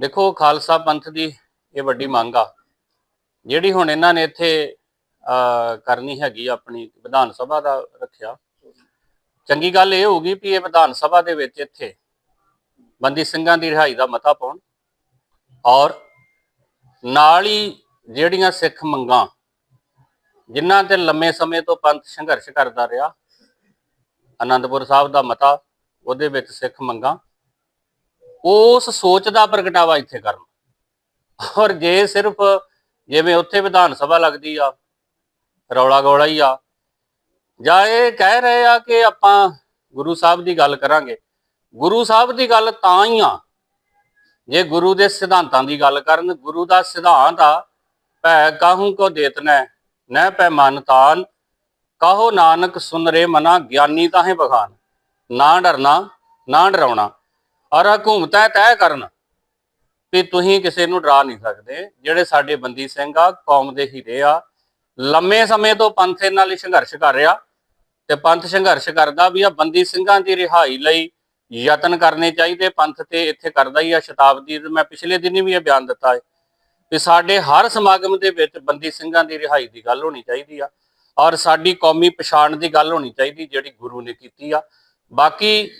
ਦੇਖੋ ਖਾਲਸਾ ਪੰਥ ਦੀ ਇਹ ਵੱਡੀ ਮੰਗ ਆ। ਜਿਹੜੀ ਹੁਣ ਇਹਨਾਂ ਨੇ ਇੱਥੇ ਅਹ, ਕਰਨੀ ਹੈਗੀ ਆਪਣੀ ਵਿਧਾਨ ਸਭਾ ਦਾ ਰੱਖਿਆ। ਚੰਗੀ ਗੱਲ ਇਹ ਹੋਊਗੀ ਵੀ ਇਹ ਵਿਧਾਨ ਸਭਾ ਦੇ ਵਿੱਚ ਇੱਥੇ ਬੰਦੀ ਸਿੰਘਾਂ ਦੀ ਰਿਹਾਈ ਦਾ ਮਤਾ ਪਾਉਣ ਔਰ ਨਾਲ ਹੀ ਜਿਹੜੀਆਂ ਸਿੱਖ ਮੰਗਾਂ ਜਿਨ੍ਹਾਂ ਤੇ ਲੰਮੇ ਸਮੇਂ ਤੋਂ ਪੰਥ ਸੰਘਰਸ਼ ਕਰਦਾ ਰਿਹਾ ਅਨੰਦਪੁਰ ਸਾਹਿਬ ਦਾ ਮਤਾ ਉਹਦੇ ਵਿੱਚ ਸਿੱਖ ਮੰਗਾਂ ਉਸ ਸੋਚ ਦਾ ਪ੍ਰਗਟਾਵਾ ਇੱਥੇ ਕਰਨ। ਔਰ ਜੇ ਸਿਰਫ ਜਿਵੇਂ ਉੱਥੇ ਵਿਧਾਨ ਸਭਾ ਲੱਗਦੀ ਆ, ਰੌਲਾ ਗੋਲਾ ਹੀ ਆ, ਜਾਂ ਇਹ ਕਹਿ ਰਹੇ ਆ ਕਿ ਆਪਾਂ ਗੁਰੂ ਸਾਹਿਬ ਦੀ ਗੱਲ ਕਰਾਂਗੇ। ਗੁਰੂ ਸਾਹਿਬ ਦੀ ਗੱਲ ਤਾਂ ਹੀ ਆ, ਜੇ ਗੁਰੂ ਦੇ ਸਿਧਾਂਤਾਂ ਦੀ ਗੱਲ ਕਰਨ। ਗੁਰੂ ਦਾ ਸਿਧਾਂਤ ਆ, ਭੈ ਕਾਹੂ ਕੋ ਦੇਤਨੈ ਨਹਿ ਪੈ ਮਨ ਤਾਨ। ਕਹੋ ਨਾਨਕ ਸੁਨ ਰੇ ਮਨਾ, ਗਿਆਨੀ ਤਾਂ ਤਾਹੇ ਬਖਾਨ। ਨਾ ਡਰਨਾ, ਨਾ ਡਰਾਉਣਾ। ਔਰ ਹਕੂਮਤਾਂ ਤੈਅ ਕਰਨ, ਵੀ ਤੁਸੀਂ ਕਿਸੇ ਨੂੰ ਡਰਾ ਨਹੀਂ ਸਕਦੇ। ਜਿਹੜੇ ਸਾਡੇ ਬੰਦੀ ਸਿੰਘ ਆ, ਕੌਮ ਦੇ ਹੀਰੇ ਆ, ਲੰਮੇ ਸਮੇਂ ਤੋਂ ਪੰਥ ਇਹਨਾਂ ਲਈ ਸੰਘਰਸ਼ ਕਰ ਰਿਹਾ ਤੇ ਪੰਥ ਸੰਘਰਸ਼ ਕਰਦਾ ਵੀ ਆ, ਬੰਦੀ ਸਿੰਘਾਂ ਦੀ ਰਿਹਾਈ ਲਈ ਯਤਨ ਕਰਨੇ ਚਾਹੀਦੇ, ਪੰਥ ਤੇ ਇੱਥੇ ਕਰਦਾ ਹੀ ਆ ਸ਼ਤਾਬਦੀ ਮੈਂ ਪਿਛਲੇ ਦਿਨੀ ਵੀ ਇਹ ਬਿਆਨ ਦਿੱਤਾ ਹੈ ਵੀ ਸਾਡੇ ਹਰ ਸਮਾਗਮ ਦੇ ਵਿੱਚ ਬੰਦੀ ਸਿੰਘਾਂ ਦੀ ਰਿਹਾਈ ਦੀ ਗੱਲ ਹੋਣੀ ਚਾਹੀਦੀ ਆ, ਔਰ ਸਾਡੀ ਕੌਮੀ ਪਛਾਣ ਦੀ ਗੱਲ ਹੋਣੀ ਚਾਹੀਦੀ ਜਿਹੜੀ ਗੁਰੂ ਨੇ ਕੀਤੀ ਆ। ਬਾਕੀ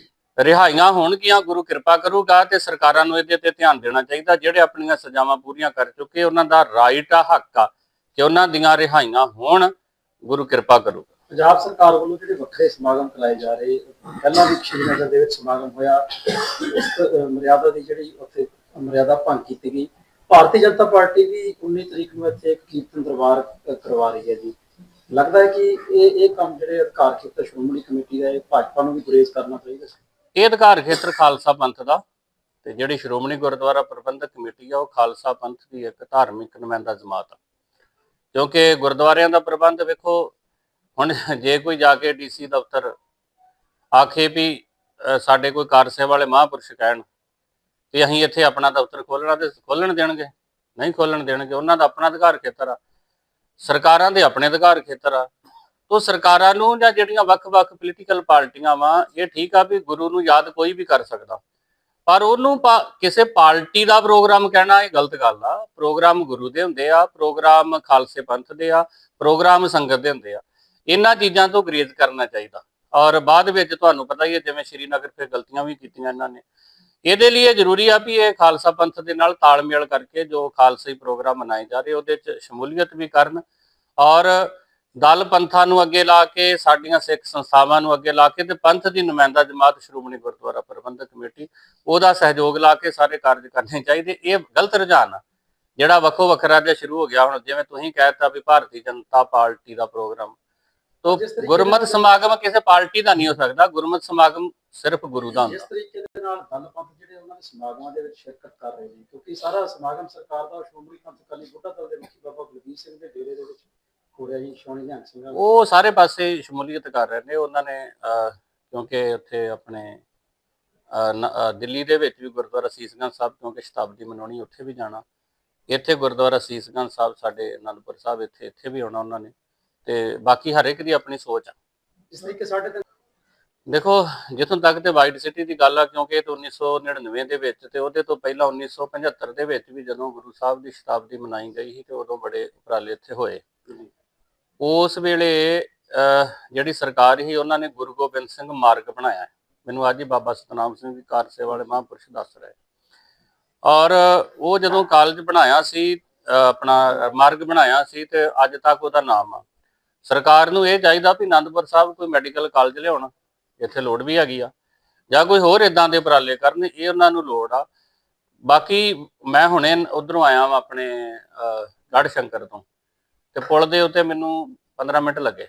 ਰਿਹਾਈਆਂ ਹੋਣਗੀਆਂ, ਗੁਰੂ ਕਿਰਪਾ ਕਰੂਗਾ ਤੇ ਸਰਕਾਰਾਂ ਨੂੰ ਇਹਦੇ ਤੇ ਧਿਆਨ ਦੇਣਾ ਚਾਹੀਦਾ। ਜਿਹੜੇ ਆਪਣੀਆਂ ਸਜ਼ਾਵਾਂ ਪੂਰੀਆਂ ਕਰ ਚੁੱਕੇ, ਉਹਨਾਂ ਦਾ ਰਾਈਟ ਆ, ਹੱਕ ਆ ਕਿ ਉਹਨਾਂ ਦੀਆਂ ਰਿਹਾਈਆਂ ਹੋਣ, ਗੁਰੂ ਕਿਰਪਾ ਕਰੂਗਾ। ਪੰਜਾਬ ਸਰਕਾਰ ਵੱਲੋਂ ਜਿਹੜੇ ਵੱਖਰੇ ਸਮਾਗਮ ਕਰਾਏ ਜਾ ਰਹੇ, ਪਹਿਲਾਂ ਵੀ ਸ਼੍ਰੀਨਗਰ ਦੇ ਵਿੱਚ ਸਮਾਗਮ ਹੋਇਆ। ਉਸ ਮਰਿਆਦਾ ਦੀ ਜਿਹੜੀ ਉੱਥੇ ਮਰਿਆਦਾ ਭੰਗ ਕੀਤੀ ਗਈ। ਭਾਰਤੀ ਜਨਤਾ ਪਾਰਟੀ ਵੀ 19 ਤਰੀਕ ਨੂੰ ਇੱਥੇ ਕੀਰਤਨ ਦਰਬਾਰ ਕਰਵਾ ਰਹੀ ਹੈ ਜੀ। ਲੱਗਦਾ ਹੈ ਕਿ ਇਹ ਇਹ ਕੰਮ ਜਿਹੜੇ ਅਧਿਕਾਰ ਖੇਤਰ ਸ਼੍ਰੋਮਣੀ ਕਮੇਟੀ ਦਾ ਇਹ ਭਾਜਪਾ ਨੂੰ ਵੀ ਗੁਰੇਜ਼ ਕਰਨਾ ਚਾਹੀਦਾ ਸੀ ਇਹ ਅਧਿਕਾਰ ਖੇਤਰ ਖਾਲਸਾ ਪੰਥ ਦਾ ਤੇ ਜਿਹੜੀ ਸ਼੍ਰੋਮਣੀ ਗੁਰਦੁਆਰਾ ਪ੍ਰਬੰਧਕ ਕਮੇਟੀ ਆ, ਉਹ ਖਾਲਸਾ ਪੰਥ ਦੀ ਇੱਕ ਧਾਰਮਿਕ ਨੁਮਾਇੰਦਾ ਜਮਾਤ ਆ। ਕਿਉਂਕਿ ਗੁਰਦੁਆਰਿਆਂ ਦਾ ਪ੍ਰਬੰਧ ਵੇਖੋ, ਹੁਣ ਜੇ ਕੋਈ ਜਾ ਕੇ ਡੀਸੀ ਦਫ਼ਤਰ ਆਖੇ ਵੀ ਸਾਡੇ ਕੋਈ ਕਾਰਸੇ ਵਾਲੇ ਮਹਾਂਪੁਰਸ਼ ਕਹਿਣ ਕਿ ਅਸੀਂ ਇੱਥੇ ਆਪਣਾ ਦਫ਼ਤਰ ਖੋਲਣਾ ਤੇ ਖੋਲਣ ਦੇਣਗੇ, ਨਹੀਂ ਖੋਲਣ ਦੇਣਗੇ, ਉਹਨਾਂ ਦਾ ਆਪਣਾ ਅਧਿਕਾਰ ਖੇਤਰ ਆ। ਸਰਕਾਰਾਂ ਦੇ ਆਪਣੇ ਅਧਿਕਾਰ ਖੇਤਰ ਆ। ਤੋ ਸਰਕਾਰਾਂ ਨੂੰ ਜਾਂ ਜਿਹੜੀਆਂ ਵੱਖ-ਵੱਖ ਪੋਲੀਟੀਕਲ ਪਾਰਟੀਆਂ ਵਾ, ਇਹ ਠੀਕ ਆ ਵੀ ਗੁਰੂ ਨੂੰ ਯਾਦ ਕੋਈ ਵੀ ਕਰ ਸਕਦਾ। ਪਰ ਉਹਨੂੰ ਕਿਸੇ ਪਾਰਟੀ ਦਾ ਪ੍ਰੋਗਰਾਮ ਕਹਿਣਾ ਇਹ ਗਲਤ ਗੱਲ ਆ। ਪ੍ਰੋਗਰਾਮ ਗੁਰੂ ਦੇ ਹੁੰਦੇ ਆ, ਪ੍ਰੋਗਰਾਮ ਖਾਲਸੇ ਪੰਥ ਦੇ ਆ, ਪ੍ਰੋਗਰਾਮ ਸੰਗਤ ਦੇ ਹੁੰਦੇ ਆ। ਇਹਨਾਂ ਚੀਜ਼ਾਂ ਤੋਂ ਗਰੇਜ਼ ਕਰਨਾ ਚਾਹੀਦਾ। ਔਰ ਬਾਅਦ ਵਿੱਚ ਤੁਹਾਨੂੰ ਪਤਾ ਹੀ ਹੈ ਜਿਵੇਂ ਸ਼੍ਰੀਨਗਰ ਫਿਰ ਗਲਤੀਆਂ ਵੀ ਕੀਤੀਆਂ ਇਹਨਾਂ ਨੇ। ਇਹਦੇ ਲਈ ਇਹ ਜ਼ਰੂਰੀ ਆ ਵੀ ਇਹ ਖਾਲਸਾ ਪੰਥ ਦੇ ਨਾਲ ਤਾਲਮੇਲ ਕਰਕੇ ਜੋ ਖਾਲਸਾਈ ਪ੍ਰੋਗਰਾਮ ਮਨਾਏ ਜਾ ਰਹੇ, ਉਹਦੇ 'ਚ ਸ਼ਮੂਲੀਅਤ ਵੀ ਕਰਨ। ਔਰ ਦਲ ਪੰਥਾਂ ਨੂੰ ਅੱਗੇ ਲਾ ਕੇ ਸਾਡੀਆਂ ਸਿੱਖ ਸੰਸਥਾਵਾਂ ਨੂੰ ਅੱਗੇ ਲਾ ਕੇ ਤੇ ਪੰਥ ਦੀ ਨੁਮਾਇੰਦਾ ਜਮਾਤ ਸ਼੍ਰੋਮਣੀ ਗੁਰਦੁਆਰਾ ਪ੍ਰਬੰਧਕ ਕਮੇਟੀ ਉਹਦਾ ਸਹਿਯੋਗ ਲਾ ਕੇ ਸਾਰੇ ਕਾਰਜ ਕਰਨੇ ਚਾਹੀਦੇ। ਇਹ ਗਲਤ ਰੁਝਾਨ ਆ। ਜਿਹੜਾ ਵੱਖੋ ਵੱਖਰਾ ਜਿਹਾ ਸ਼ੁਰੂ ਹੋ ਗਿਆ ਹੁਣ ਜਿਵੇਂ ਤੁਸੀਂ ਕਹਿਤਾ ਵੀ ਭਾਰਤੀ ਜਨਤਾ ਪਾਰਟੀ ਦਾ ਪ੍ਰੋਗਰਾਮ। ਤੋਂ ਜਿਸ ਗੁਰਮਤ ਸਮਾਗਮ ਕਿਸੇ ਪਾਰਟੀ ਦਾ ਨਹੀਂ ਹੋ ਸਕਦਾ। ਗੁਰਮਤ ਸਮਾਗਮ ਸਿਰਫ ਗੁਰੂ ਦਾ ਜਿਸ ਹੁੰਦਾ ਤਰੀਕੇ ਦੇ ਨਾਲ ਦਲ ਪੰਥ ਜਿਹੜੇ ਉਹਨਾਂ ਦੇ ਸਮਾਗਮਾਂ ਦੇ ਵਿੱਚ ਸ਼ਿਰਕਤ ਕਰ ਰਹੇ ਨੇ ਕਿਉਂਕਿ ਸਾਰਾ ਸਮਾਗਮ ਸਰਕਾਰ ਦਾ ਸ਼੍ਰੋਮਣੀ ਪੰਥ ਅਕਾਲੀ ਬੁੱਢਾ ਦਲ ਦੇ ਮੁਖੀ ਬਾਬਾ ਗੁਰਦੀਪ ਸਿੰਘ ਦੇ ਡੇਰੇ ਦੇ ਵਿੱਚ ਹੋ ਰਿਹਾ ਜੀ ਸ਼ੋਣੀ ਨਿਹੰਗ ਸਿੰਘਾਂ ਦਾ। ਉਹ ਸਾਰੇ ਪਾਸੇ ਸ਼ਮੂਲੀਅਤ ਕਰ ਰਹੇ ਨੇ। ਉਹਨਾਂ ਨੇ ਅਹ, ਕਿਉਂਕਿ ਉੱਥੇ ਆਪਣੇ ਅਹ, ਨ- ਅਹ, ਦਿੱਲੀ ਦੇ ਵਿੱਚ ਵੀ ਗੁਰਦੁਆਰਾ ਸੀਸਗੰਜ ਸਾਹਿਬ ਕਿਉਂਕਿ ਸ਼ਤਾਬਦੀ ਮਨਾਉਣੀ ਉੱਥੇ ਵੀ ਜਾਣਾ। ਇੱਥੇ ਗੁਰਦੁਆਰਾ ਸੀਸਗੰਜ ਸਾਹਿਬ ਸਾਡੇ ਅਨੰਦਪੁਰ ਸਾਹਿਬ ਇੱਥੇ ਇੱਥੇ ਵੀ ਆਉਣਾ ਉਹਨਾਂ ਨੇ। ਤੇ ਬਾਕੀ ਹਰ ਇੱਕ ਦੀ ਆਪਣੀ ਸੋਚ ਆ। ਇਸ ਤਰੀਕੇ ਸਾਡੇ ਤੇ ਦੇਖੋ ਜਿੱਥੋਂ ਤੱਕ ਤੇ ਵਾਈਟ ਸਿਟੀ ਦੀ ਗੱਲ ਆ ਕਿਉਂਕਿ ਇਹ ਤਾਂ 1999 ਦੇ ਵਿੱਚ ਤੇ ਉਹਦੇ ਤੋਂ ਪਹਿਲਾਂ 1975 ਦੇ ਵਿੱਚ ਵੀ ਜਦੋਂ ਗੁਰੂ ਸਾਹਿਬ ਦੀ ਸ਼ਤਾਬਦੀ ਮਨਾਈ ਗਈ ਸੀ ਤੇ ਉਦੋਂ ਬੜੇ ਉਪਰਾਲੇ ਇੱਥੇ ਹੋਏ। ਉਸ ਵੇਲੇ ਜਿਹੜੀ ਸਰਕਾਰ ਸੀ ਉਹਨਾਂ ਨੇ ਗੁਰੂ ਗੋਬਿੰਦ ਸਿੰਘ ਮਾਰਗ ਬਣਾਇਆ। ਮੈਨੂੰ ਅੱਜ ਹੀ ਬਾਬਾ ਸਤਨਾਮ ਸਿੰਘ ਕਾਰ ਸੇਵਾ ਵਾਲੇ ਮਹਾਂਪੁਰਸ਼ ਦੱਸ ਰਹੇ। ਔਰ ਉਹ ਜਦੋਂ ਕਾਲਜ ਬਣਾਇਆ ਸੀ ਆਪਣਾ ਮਾਰਗ ਬਣਾਇਆ ਸੀ ਤੇ ਅੱਜ ਤੱਕ ਉਹਦਾ ਨਾਮ ਆ। ਸਰਕਾਰ ਨੂੰ ਇਹ ਚਾਹੀਦਾ ਵੀ ਆਨੰਦਪੁਰ ਸਾਹਿਬ ਕੋਈ ਮੈਡੀਕਲ ਕਾਲਜ ਲਿਆਉਣ ਇੱਥੇ ਲੋੜ ਵੀ ਹੈਗੀ ਆ। ਜਾਂ ਕੋਈ ਹੋਰ ਇਦਾਂ ਦੇ ਉਪਰਾਲੇ ਕਰਨ ਇਹ ਉਹਨਾਂ ਨੂੰ ਲੋੜ ਆ। ਬਾਕੀ ਮੈਂ ਹੁਣੇ ਉਧਰੋਂ ਆਇਆ ਵਾਂ ਆਪਣੇ ਅਹ, ਗੜ੍ਹ ਸ਼ੰਕਰ ਤੋਂ। ਤੇ ਪੁਲ ਦੇ ਉੱਤੇ ਮੈਨੂੰ 15 ਮਿੰਟ ਲੱਗੇ।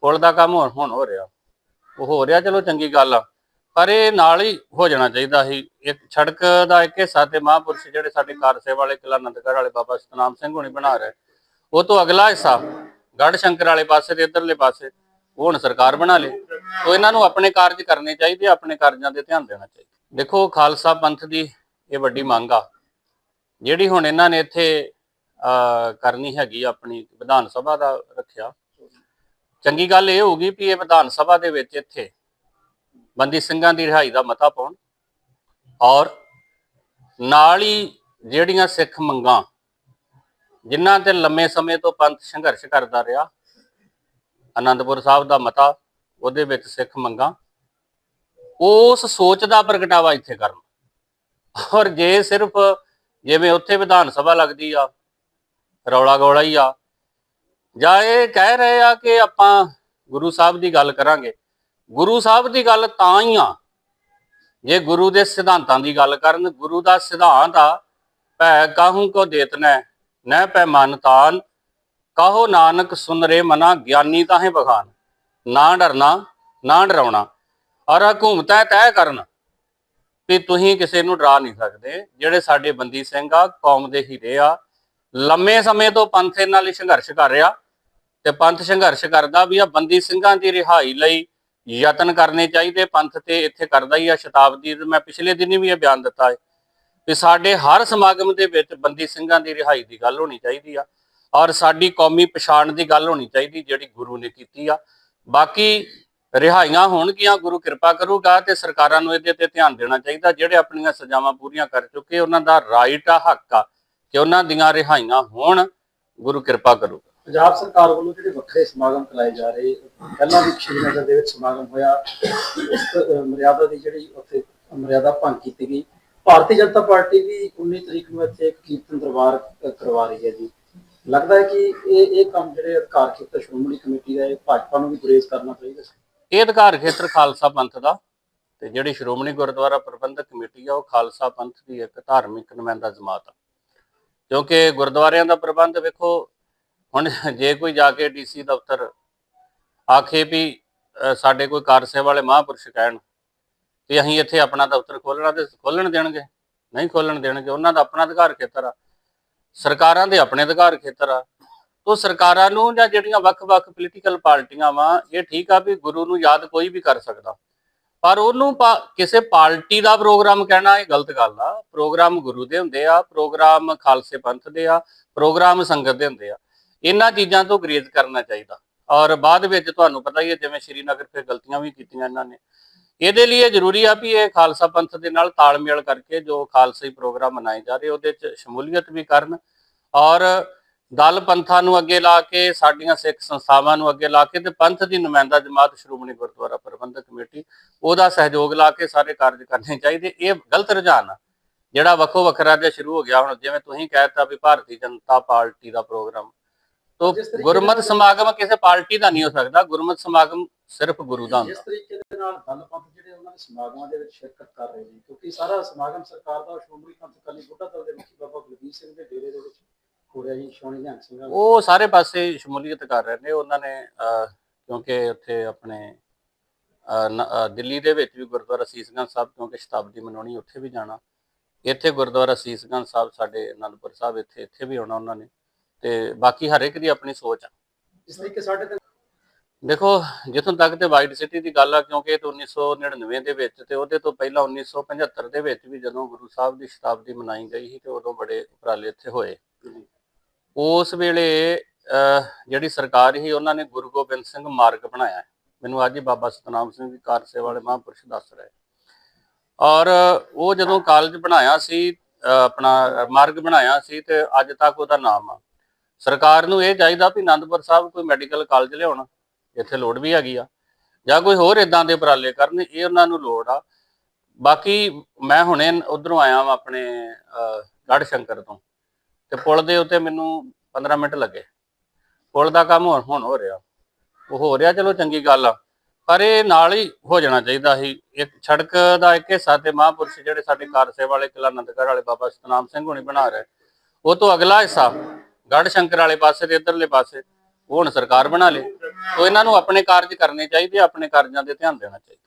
ਪੁਲ ਦਾ ਕੰਮ ਹੁਣ ਹੁਣ ਹੋ ਰਿਹਾ। ਉਹ ਹੋ ਰਿਹਾ, ਚਲੋ ਚੰਗੀ ਗੱਲ ਆ। ਪਰ ਇਹ ਨਾਲ ਹੀ ਹੋ ਜਾਣਾ ਚਾਹੀਦਾ ਸੀ। ਇੱਕ ਸੜਕ ਦਾ ਇੱਕ ਹਿੱਸਾ ਤੇ ਮਹਾਂਪੁਰਸ਼ ਜਿਹੜੇ ਸਾਡੇ ਕਾਰਸੇ ਵਾਲੇ ਕਿਲਾ ਆਨੰਦਗੜ੍ਹ ਵਾਲੇ ਬਾਬਾ ਸਤਨਾਮ ਸਿੰਘ ਹੋਣੀ ਬਣਾ ਰਹੇ। ਉਹ ਤੋਂ ਅਗਲਾ ਹਿੱਸਾ ਗੜ ਸ਼ੰਕਰ ਵਾਲੇ ਪਾਸੇ ਤੇ ਇਧਰਲੇ ਪਾਸੇ, ਉਹ ਹੁਣ ਸਰਕਾਰ ਬਣਾ ਲੇ। ਤੋ ਇਹਨਾਂ ਨੂੰ ਆਪਣੇ ਕਾਰਜ ਕਰਨੇ ਚਾਹੀਦੇ ਆਪਣੇ ਕਾਰਜਾਂ ਤੇ ਧਿਆਨ ਦੇਣਾ ਚਾਹੀਦਾ। ਦੇਖੋ, ਖਾਲਸਾ ਪੰਥ ਦੀ ਇਹ ਵੱਡੀ ਮੰਗ ਆ। ਜਿਹੜੀ ਹੁਣ ਇਹਨਾਂ ਨੇ ਇੱਥੇ ਕਰਨੀ ਹੈਗੀ ਆਪਣੀ ਵਿਧਾਨ ਸਭਾ ਦਾ ਰੱਖਿਆ। ਚੰਗੀ ਗੱਲ ਇਹ ਹੋਊਗੀ ਵੀ ਇਹ ਵਿਧਾਨ ਸਭਾ ਦੇ ਵਿੱਚ ਇੱਥੇ ਬੰਦੀ ਸਿੰਘਾਂ ਦੀ ਰਿਹਾਈ ਦਾ ਮਤਾ ਪਾਉਣ ਔਰ ਨਾਲ ਹੀ ਜਿਹੜੀਆਂ ਸਿੱਖ ਮੰਗਾਂ, ਜਿਨ੍ਹਾਂ ਤੇ ਲੰਮੇ ਸਮੇਂ ਤੋਂ ਪੰਥ ਸੰਘਰਸ਼ ਕਰਦਾ ਰਿਹਾ ਆਨੰਦਪੁਰ ਸਾਹਿਬ ਦਾ ਮਤਾ, ਉਹਦੇ ਵਿੱਚ ਸਿੱਖ ਮੰਗਾਂ, ਉਸ ਸੋਚ ਦਾ ਪ੍ਰਗਟਾਵਾ ਇੱਥੇ ਕਰਨ। ਔਰ ਜੇ ਸਿਰਫ ਜਿਵੇਂ ਉੱਥੇ ਵਿਧਾਨ ਸਭਾ ਲੱਗਦੀ ਆ ਰੌਲਾ ਗੋਲਾ ਹੀ ਆ। ਜਾਂ ਇਹ ਕਹਿ ਰਹੇ ਆ ਕਿ ਆਪਾਂ ਗੁਰੂ ਸਾਹਿਬ ਦੀ ਗੱਲ ਕਰਾਂਗੇ। ਗੁਰੂ ਸਾਹਿਬ ਦੀ ਗੱਲ ਤਾਂ ਹੀ ਆ। ਜੇ ਗੁਰੂ ਦੇ ਸਿਧਾਂਤਾਂ ਦੀ ਗੱਲ ਕਰਨ, ਗੁਰੂ ਦਾ ਸਿਧਾਂਤ ਆ, ਭੈ ਕਾਹੂ ਕੋ ਦੇਤਨੈ ਨਹਿ ਪੈ ਮਨ ਤਾਨ ਕਹੋ ਨਾਨਕ ਸੁਨ ਰੇ ਮਨਾ, ਗਿਆਨੀ ਤਾਹੇ ਬਖਾਨ। ਨਾ ਡਰਨਾ, ਨਾ ਡਰਾਉਣਾ ਔਰ ਹਕੂਮਤਾਂ ਤੈਅ ਕਰਨ। ਵੀ ਤੁਸੀਂ ਕਿਸੇ ਨੂੰ ਡਰਾ ਨਹੀਂ ਸਕਦੇ, ਜਿਹੜੇ ਸਾਡੇ ਬੰਦੀ ਸਿੰਘ ਆ, ਕੌਮ ਦੇ ਹੀਰੇ ਆ ਲੰਮੇ ਸਮੇਂ ਤੋਂ ਪੰਥ ਇਹਨਾਂ ਲਈ ਸੰਘਰਸ਼ ਕਰ ਰਿਹਾ ਤੇ ਪੰਥ ਸੰਘਰਸ਼ ਕਰਦਾ ਵੀ ਆ, ਬੰਦੀ ਸਿੰਘਾਂ ਦੀ ਰਿਹਾਈ ਲਈ ਯਤਨ ਕਰਨੇ ਚਾਹੀਦੇ, ਪੰਥ ਤੇ ਇੱਥੇ ਕਰਦਾ ਹੀ ਆ ਸ਼ਤਾਬਦੀ ਮੈਂ ਪਿਛਲੇ ਦਿਨੀ ਵੀ ਇਹ ਬਿਆਨ ਦਿੱਤਾ ਹੈ ਵੀ ਸਾਡੇ ਹਰ ਸਮਾਗਮ ਦੇ ਵਿੱਚ ਬੰਦੀ ਸਿੰਘਾਂ ਦੀ ਰਿਹਾਈ ਦੀ ਗੱਲ ਹੋਣੀ ਚਾਹੀਦੀ ਆ ਔਰ ਸਾਡੀ ਕੌਮੀ ਪਛਾਣ ਦੀ ਗੱਲ ਹੋਣੀ ਚਾਹੀਦੀ ਜਿਹੜੀ ਗੁਰੂ ਨੇ ਕੀਤੀ ਆ। ਬਾਕੀ ਰਿਹਾਈਆਂ ਹੋਣਗੀਆਂ, ਗੁਰੂ ਕਿਰਪਾ ਕਰੂਗਾ ਤੇ ਸਰਕਾਰਾਂ ਨੂੰ ਇਹਦੇ ਤੇ ਧਿਆਨ ਦੇਣਾ ਚਾਹੀਦਾ, ਜਿਹੜੇ ਆਪਣੀਆਂ ਸਜ਼ਾਵਾਂ ਪੂਰੀਆਂ ਕਰ ਚੁੱਕੇ, ਉਹਨਾਂ ਦਾ ਰਾਈਟ ਆ, ਹੱਕ ਆ। ਕਿ ਉਹਨਾਂ ਦੀਆਂ ਰਿਹਾਈਆਂ ਹੋਣ ਗੁਰੂ ਕਿਰਪਾ ਕਰੂਗਾ ਪੰਜਾਬ ਸਰਕਾਰ ਵੱਲੋਂ ਜਿਹੜੇ ਵੱਖਰੇ ਸਮਾਗਮ ਕਰਾਏ ਜਾ ਰਹੇ ਪਹਿਲਾਂ ਵੀ ਸ਼੍ਰੀਨਗਰ ਦੇ ਵਿੱਚ ਸਮਾਗਮ ਹੋਇਆ। ਉਸ ਮਰਿਆਦਾ ਦੀ ਜਿਹੜੀ ਉੱਥੇ ਮਰਿਆਦਾ ਭੰਗ ਕੀਤੀ ਗਈ। ਭਾਰਤੀ ਜਨਤਾ ਪਾਰਟੀ ਵੀ 19 ਤਰੀਕ ਨੂੰ ਇੱਥੇ ਇੱਕ ਕੀਰਤਨ ਦਰਬਾਰ ਕਰਵਾ ਰਹੀ ਹੈ ਜੀ। ਲੱਗਦਾ ਹੈ ਕਿ ਇਹ ਇਹ ਕੰਮ ਜਿਹੜੇ ਅਧਿਕਾਰ ਖੇਤਰ ਸ਼੍ਰੋਮਣੀ ਕਮੇਟੀ ਦਾ ਇਹ ਭਾਜਪਾ ਨੂੰ ਵੀ ਗੁਰੇਜ਼ ਕਰਨਾ ਪਏਗਾ ਇਹ ਅਧਿਕਾਰ ਖੇਤਰ ਖਾਲਸਾ ਪੰਥ ਦਾ ਤੇ ਜਿਹੜੀ ਸ਼੍ਰੋਮਣੀ ਗੁਰਦੁਆਰਾ ਪ੍ਰਬੰਧਕ ਕਮੇਟੀ ਆ ਉਹ ਖਾਲਸਾ ਪੰਥ ਦੀ ਇੱਕ ਧਾਰਮਿਕ ਨੁਮਾਇੰਦਾ ਜਮਾਤ ਆ। ਕਿਉਂਕਿ ਗੁਰਦੁਆਰਿਆਂ ਦਾ ਪ੍ਰਬੰਧ ਵੇਖੋ, ਹੁਣ ਜੇ ਕੋਈ ਜਾ ਕੇ ਡੀਸੀ ਦਫ਼ਤਰ ਆਖੇ ਵੀ ਸਾਡੇ ਕੋਈ ਕਾਰ ਸੇਵਾ ਵਾਲੇ ਮਹਾਂਪੁਰਸ਼ ਕਹਿਣ ਤੇ ਅਸੀਂ ਇੱਥੇ ਆਪਣਾ ਦਫ਼ਤਰ ਖੋਲਣਾ ਤੇ ਖੋਲਣ ਦੇਣਗੇ, ਨਹੀਂ ਖੋਲਣ ਦੇਣਗੇ, ਉਹਨਾਂ ਦਾ ਆਪਣਾ ਅਧਿਕਾਰ ਖੇਤਰ ਆ। ਸਰਕਾਰਾਂ ਦੇ ਆਪਣੇ ਅਧਿਕਾਰ ਖੇਤਰ ਆ। ਤੋ ਸਰਕਾਰਾਂ ਨੂੰ ਜਾਂ ਜਿਹੜੀਆਂ ਵੱਖ-ਵੱਖ ਪੋਲੀਟੀਕਲ ਪਾਰਟੀਆਂ ਵਾ, ਇਹ ਠੀਕ ਆ ਵੀ ਗੁਰੂ ਨੂੰ ਯਾਦ ਕੋਈ ਵੀ ਕਰ ਸਕਦਾ। ਪਰ ਉਹਨੂੰ ਪਾ- ਕਿਸੇ ਪਾਰਟੀ ਦਾ ਪ੍ਰੋਗਰਾਮ ਕਹਿਣਾ ਇਹ ਗਲਤ ਗੱਲ ਆ। ਪ੍ਰੋਗਰਾਮ ਗੁਰੂ ਦੇ ਹੁੰਦੇ ਆ, ਪ੍ਰੋਗਰਾਮ ਖਾਲਸੇ ਪੰਥ ਦੇ ਆ, ਪ੍ਰੋਗਰਾਮ ਸੰਗਤ ਦੇ ਹੁੰਦੇ ਆ। ਇਹਨਾਂ ਚੀਜ਼ਾਂ ਤੋਂ ਗਰੇਜ਼ ਕਰਨਾ ਚਾਹੀਦਾ। ਔਰ ਬਾਅਦ ਵਿੱਚ ਤੁਹਾਨੂੰ ਪਤਾ ਹੀ ਹੈ ਜਿਵੇਂ ਸ਼੍ਰੀਨਗਰ ਫਿਰ ਗਲਤੀਆਂ ਵੀ ਕੀਤੀਆਂ ਇਹਨਾਂ ਨੇ। ਇਹਦੇ ਲਈ ਇਹ ਜ਼ਰੂਰੀ ਆ ਵੀ ਇਹ ਖਾਲਸਾ ਪੰਥ ਦੇ ਨਾਲ ਤਾਲਮੇਲ ਕਰਕੇ ਜੋ ਖਾਲਸਾਈ ਪ੍ਰੋਗਰਾਮ ਮਨਾਏ ਜਾ ਰਹੇ ਉਹਦੇ 'ਚ ਸ਼ਮੂਲੀਅਤ ਵੀ ਕਰਨ। ਔਰ ਦਲ ਪੰਥਾਂ ਨੂੰ ਅੱਗੇ ਲਾ ਕੇ ਸਾਡੀਆਂ ਸਿੱਖ ਸੰਸਥਾਵਾਂ ਨੂੰ ਅੱਗੇ ਲਾ ਕੇ ਤੇ ਪੰਥ ਦੀ ਨੁਮਾਇੰਦਾ ਜਮਾਤ ਸ਼੍ਰੋਮਣੀ ਗੁਰਦੁਆਰਾ ਪ੍ਰਬੰਧਕ ਕਮੇਟੀ ਉਹਦਾ ਸਹਿਯੋਗ ਲਾ ਕੇ ਸਾਰੇ ਕਾਰਜ ਕਰਨੇ ਚਾਹੀਦੇ। ਇਹ ਗਲਤ ਰੁਝਾਨ ਆ। ਜਿਹੜਾ ਵੱਖੋ ਵੱਖਰਾ ਜਿਹਾ ਸ਼ੁਰੂ ਹੋ ਗਿਆ ਹੁਣ ਜਿਵੇਂ ਤੁਸੀਂ ਕਹਿਤਾ ਵੀ ਭਾਰਤੀ ਜਨਤਾ ਪਾਰਟੀ ਦਾ ਪ੍ਰੋਗਰਾਮ ਤੋਂ ਗੁਰਮਤ ਸਮਾਗਮ ਕਿਸੇ ਪਾਰਟੀ ਦਾ ਨਹੀਂ ਹੋ ਸਕਦਾ ਗੁਰਮਤ ਸਮਾਗਮ ਸਿਰਫ ਗੁਰੂ ਦਾ ਹੁੰਦਾ। ਤਰੀਕੇ ਦੇ ਨਾਲ ਦਲ ਪੰਥ ਜਿਹੜੇ ਉਹਨਾਂ ਦੇ ਸਮਾਗਮਾਂ ਦੇ ਵਿੱਚ ਸ਼ਿਰਕਤ ਕਰ ਰਹੇ ਨੇ ਕਿਉਂਕਿ ਸਾਰਾ ਸਮਾਗਮ ਸਰਕਾਰ ਦਾ ਸ਼੍ਰੋਮਣੀ ਪੰਥ ਅਕਾਲੀ ਬੁੱਢਾ ਦਲ ਦੇ ਮੁਖੀ ਬਾਬਾ ਗੁਰਦੀਪ ਸਿੰਘ ਦੇ ਡੇਰੇ ਦੇ ਵਿੱਚ ਹੋ ਰਿਹਾ ਜੀ ਸ਼ੋਣੀ ਨਿਹੰਗ ਸਿੰਘ ਦਾ। ਉਹ ਸਾਰੇ ਪਾਸੇ ਸ਼ਮੂਲੀਅਤ ਕਰ ਰਹੇ ਨੇ। ਉਹਨਾਂ ਨੇ ਅਹ, ਕਿਉਂਕਿ ਉੱਥੇ ਆਪਣੇ ਅਹ, ਨ- ਅਹ, ਦਿੱਲੀ ਦੇ ਵਿੱਚ ਵੀ ਗੁਰਦੁਆਰਾ ਸੀਸਗੰਜ ਸਾਹਿਬ ਕਿਉਂਕਿ ਸ਼ਤਾਬਦੀ ਮਨਾਉਣੀ ਉੱਥੇ ਵੀ ਜਾਣਾ। ਇੱਥੇ ਗੁਰਦੁਆਰਾ ਸੀਸਗੰਜ ਸਾਹਿਬ ਸਾਡੇ ਅਨੰਦਪੁਰ ਸਾਹਿਬ ਇੱਥੇ ਇੱਥੇ ਵੀ ਆਉਣਾ ਉਹਨਾਂ ਨੇ। ਤੇ ਬਾਕੀ ਹਰ ਇੱਕ ਦੀ ਆਪਣੀ ਸੋਚ ਆ। ਇਸ ਤਰੀਕੇ ਸਾਡੇ ਤੇ ਦੇਖੋ ਜਿੱਥੋਂ ਤੱਕ ਤੇ ਵਾਈਟ ਸਿਟੀ ਦੀ ਗੱਲ ਆ ਕਿਉਂਕਿ ਇਹ ਤਾਂ 1999 ਦੇ ਵਿੱਚ ਤੇ ਉਹਦੇ ਤੋਂ ਪਹਿਲਾਂ 1975 ਦੇ ਵਿੱਚ ਵੀ ਜਦੋਂ ਗੁਰੂ ਸਾਹਿਬ ਦੀ ਸ਼ਤਾਬਦੀ ਮਨਾਈ ਗਈ ਸੀ ਤੇ ਉਦੋਂ ਬੜੇ ਉਪਰਾਲੇ ਇੱਥੇ ਹੋਏ। ਉਸ ਵੇਲੇ ਜਿਹੜੀ ਸਰਕਾਰ ਸੀ ਉਹਨਾਂ ਨੇ ਗੁਰੂ ਗੋਬਿੰਦ ਸਿੰਘ ਮਾਰਗ ਬਣਾਇਆ। ਮੈਨੂੰ ਅੱਜ ਹੀ ਬਾਬਾ ਸਤਨਾਮ ਸਿੰਘ ਜੀ ਕਾਰ ਸੇਵਾ ਵਾਲੇ ਮਹਾਂਪੁਰਸ਼ ਦੱਸ ਰਹੇ। ਔਰ ਉਹ ਜਦੋਂ ਕਾਲਜ ਬਣਾਇਆ ਸੀ ਆਪਣਾ ਮਾਰਗ ਬਣਾਇਆ ਸੀ ਤੇ ਅੱਜ ਤੱਕ ਉਹਦਾ ਨਾਮ ਆ। ਸਰਕਾਰ ਨੂੰ ਇਹ ਚਾਹੀਦਾ ਵੀ ਆਨੰਦਪੁਰ ਸਾਹਿਬ ਕੋਈ ਮੈਡੀਕਲ ਕਾਲਜ ਲਿਆਉਣ ਇੱਥੇ ਲੋੜ ਵੀ ਹੈਗੀ ਆ ਜਾਂ ਕੋਈ ਹੋਰ ਇਦਾਂ ਦੇ ਉਪਰਾਲੇ ਕਰਨ ਇਹ ਉਹਨਾਂ ਨੂੰ ਲੋੜ ਆ। ਬਾਕੀ ਮੈਂ ਹੁਣੇ ਉਧਰੋਂ ਆਇਆ ਵਾਂ ਆਪਣੇ ਅਹ, ਗੜ੍ਹ ਸ਼ੰਕਰ ਤੋਂ। ਤੇ ਪੁਲ ਦੇ ਉੱਤੇ ਮੈਨੂੰ 15 ਮਿੰਟ ਲੱਗੇ। ਪੁਲ ਦਾ ਕੰਮ ਹੁਣ ਹੁਣ ਹੋ ਰਿਹਾ। ਉਹ ਹੋ ਰਿਹਾ, ਚਲੋ ਚੰਗੀ ਗੱਲ ਆ। ਪਰ ਇਹ ਨਾਲ ਹੀ ਹੋ ਜਾਣਾ ਚਾਹੀਦਾ ਸੀ। ਇੱਕ ਸੜਕ ਦਾ ਇੱਕ ਹਿੱਸਾ ਤੇ ਮਹਾਂਪੁਰਸ਼ ਜਿਹੜੇ ਸਾਡੇ ਕਾਰ ਸੇਵਾ ਵਾਲੇ ਕਿਲਾ ਆਨੰਦਗੜ੍ਹ ਵਾਲੇ ਬਾਬਾ ਸਤਨਾਮ ਸਿੰਘ ਹੁਣੀ ਬਣਾ ਰਹੇ। ਉਹ ਤੋਂ ਅਗਲਾ ਹਿੱਸਾ ਗੜ ਸ਼ੰਕਰ ਵਾਲੇ ਪਾਸੇ ਤੇ ਇਧਰਲੇ ਪਾਸੇ, ਉਹ ਹੁਣ ਸਰਕਾਰ ਬਣਾ ਲੇ। ਤੋ ਇਹਨਾਂ ਨੂੰ ਆਪਣੇ ਕਾਰਜ ਕਰਨੇ ਚਾਹੀਦੇ ਆਪਣੇ ਕਾਰਜਾਂ ਤੇ ਧਿਆਨ ਦੇਣਾ ਚਾਹੀਦਾ।